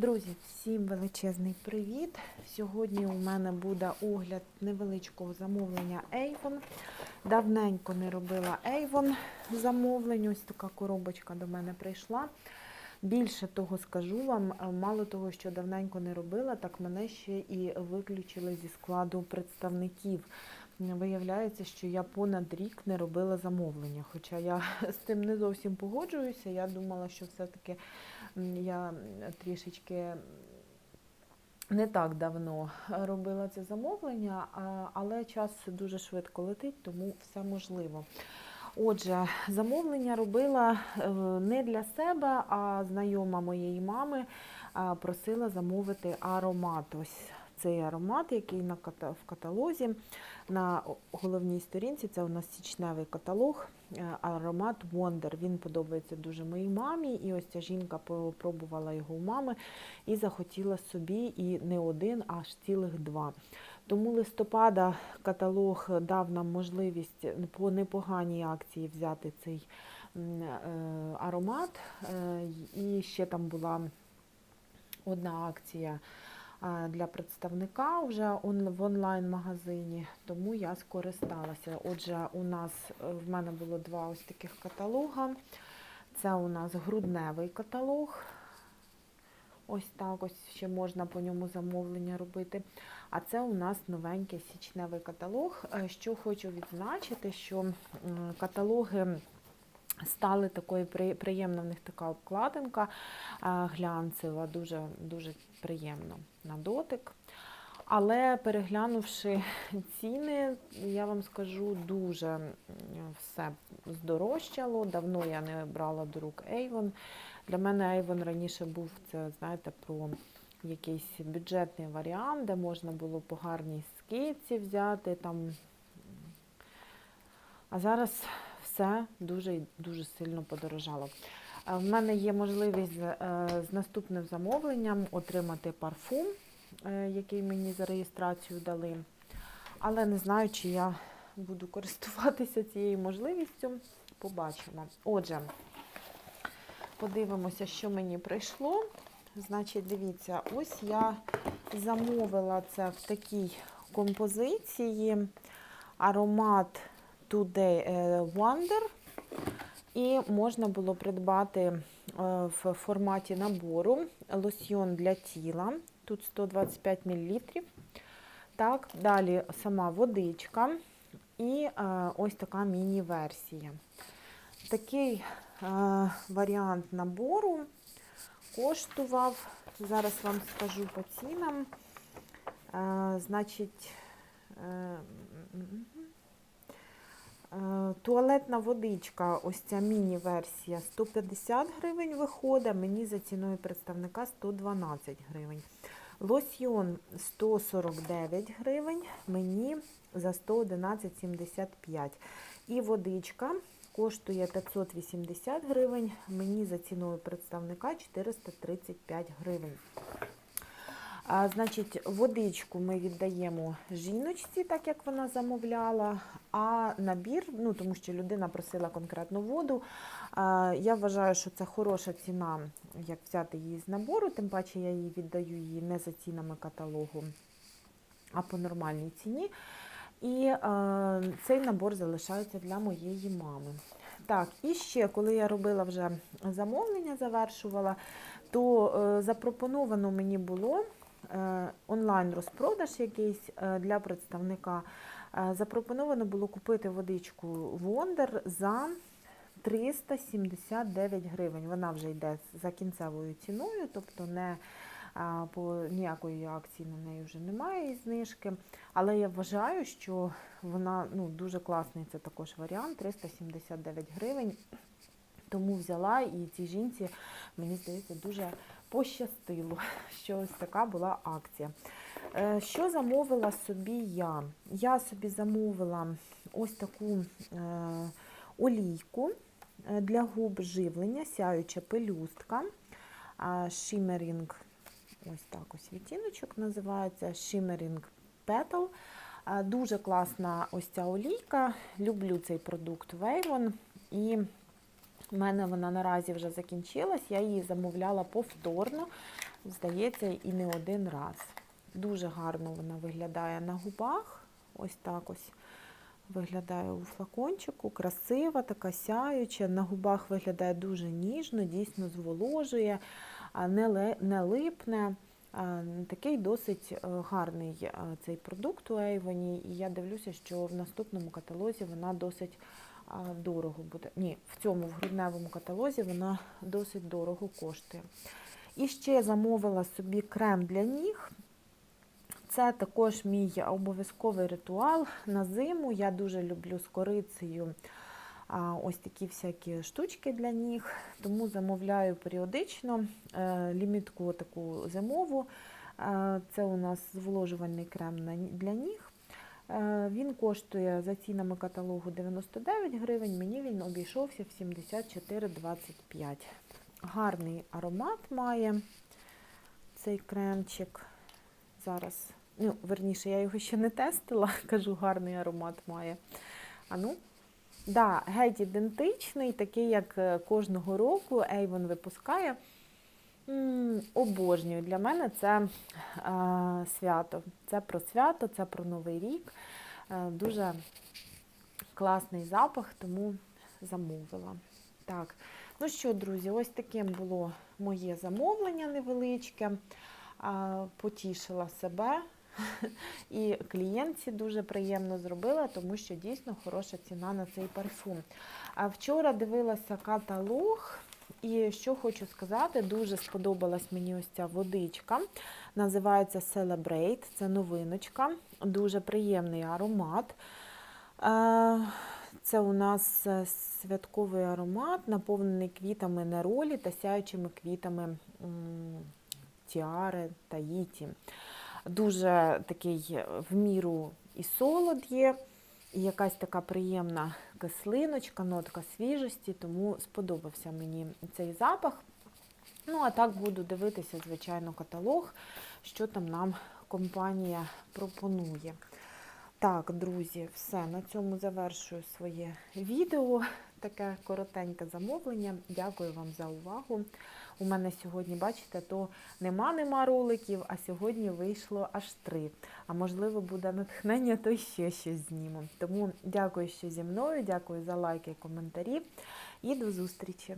Друзі, всім величезний привіт! Сьогодні у мене буде огляд невеличкого замовлення Avon. Давненько не робила Avon замовлень. Ось така коробочка до мене прийшла. Більше того скажу вам, мало того, що давненько не робила, так мене ще і виключили зі складу представників. Виявляється, що я понад рік не робила замовлення. Хоча я з тим не зовсім погоджуюся. Я думала, що все-таки я трішечки не так давно робила це замовлення, але час дуже швидко летить, тому все можливо. Отже, замовлення робила е, не для себе, а знайома моєї мами просила замовити аромат. Ось цей аромат, який на в каталозі. На головній сторінці це у нас січневий каталог, е, аромат Wonder. Він подобається дуже моїй мамі. І ось ця жінка пробувала його у мами і захотіла собі і не один, аж цілих два. Тому листопада каталог дав нам можливість по непоганій акції взяти цей е, аромат. Е, і ще там була одна акція для представника вже в онлайн-магазині, тому я скористалася. Отже, у нас е, в мене було два ось таких каталога. Це у нас грудневий каталог. Ось так ось ще можна по ньому замовлення робити. А це у нас новенький січневий каталог. Е, що хочу відзначити, що каталоги стали такою приємна в них така обкладинка глянцева, дуже дуже приємно на дотик. Але переглянувши ціни, я вам скажу, дуже все здорожчало. Давно я не брала до рук Avon. Для мене Avon раніше був це, знаєте, про якийсь бюджетний варіант, де можна було по гарній скидці взяти. там. А зараз все дуже дуже сильно подорожало. Е, в мене є можливість е, з наступним замовленням отримати парфум, е, який мені за реєстрацію дали. Але не знаю, чи я буду користуватися цією можливістю. Побачимо. Отже, подивимося, що мені прийшло. Значить, дивіться, ось я замовила це в такій композиції аромат Today Wonder. І можна було придбати е, в форматі набору лосьйон для тіла. Тут 125 мл. Так, Далі сама водичка і е, ось така міні-версія. Такий е, варіант набору коштував, зараз вам скажу по цінам. Значить, Е, туалетна водичка, ось ця міні-версія 150 гривень виходить, мені за ціною представника 112 гривень. Лосьйон 149 гривень, мені за 111,75. І водичка коштує 580 гривень, мені за ціною представника 435 гривень. А, Значить, водичку ми віддаємо жіночці, так як вона замовляла. А набір, ну тому що людина просила конкретну воду. А, Я вважаю, що це хороша ціна, як взяти її з набору, тим паче я її віддаю її не за цінами каталогу, а по нормальній ціні. І а, цей набор залишається для моєї мами. Так, і ще, коли я робила вже замовлення, завершувала, то е, запропоновано мені було. Е, онлайн-розпродаж якийсь е, для представника. Е, запропоновано було купити водичку Wonder за 379 гривень. Вона вже йде за кінцевою ціною, тобто не по ніякої акції на неї вже немає і знижки. Але я вважаю, що вона ну, дуже класний це також варіант 379 гривень. Тому взяла і цій жінці, мені здається, дуже пощастило, що ось така була акція. Е, що замовила собі я? Я собі замовила ось таку е, олійку е, для губ живлення, сяюча пелюстка. Shimmering, ось так ось відтіночок називається Shimmering Petal. Дуже класна ось ця олійка. Люблю цей продукт Вейвон. І У мене вона наразі вже закінчилась, я її замовляла повторно, здається, і не один раз. Дуже гарно вона виглядає на губах. Ось так ось виглядає у флакончику, красива, така сяюча. На губах виглядає дуже ніжно, дійсно зволожує, не, липне. Такий досить е, гарний е, цей продукт у Avon, і я дивлюся, що в наступному каталозі вона досить дорого буде. Ні, в цьому в грудневому каталозі вона досить дорого коштує. І ще замовила собі крем для ніг. Це також мій обов'язковий ритуал на зиму. Я дуже люблю з корицею ось такі всякі штучки для ніг, тому замовляю періодично е, лімітку таку зимову. Е, Це у нас зволожувальний крем для ніг. Е, Він коштує за цінами каталогу 99 гривень, мені він обійшовся в 74,25. Гарний аромат має цей кремчик. Зараз, ну, верніше, я його ще не тестила, кажу, гарний аромат має. А ну, да, геть ідентичний, такий, як е, кожного року Avon випускає. Обожнюю. Для мене це е, свято. Це про свято, це про Новий рік. Е, дуже класний запах, тому замовила. Так, ну що, друзі, ось таким було моє замовлення невеличке. А, Потішила себе. І клієнтці дуже приємно зробила, тому що дійсно хороша ціна на цей парфум. Вчора дивилася каталог, і що хочу сказати, дуже сподобалась мені ось ця водичка. Називається Celebrate, це новиночка, дуже приємний аромат. Е, Це у нас е, святковий аромат, наповнений квітами неролі та сяючими квітами тіари та їті. Дуже такий в міру і солод є, якась така приємна кислиночка, нотка свіжості, тому сподобався мені цей запах. Ну, а так буду дивитися, звичайно, каталог, що там нам компанія пропонує. Так, друзі, все, на цьому завершую своє відео. Таке коротеньке замовлення. Дякую вам за увагу. У мене сьогодні, бачите, то нема-нема роликів, а сьогодні вийшло аж три. А можливо, буде натхнення, то ще щось зніму. Тому дякую, що зі мною, дякую за лайки і коментарі. І до зустрічі!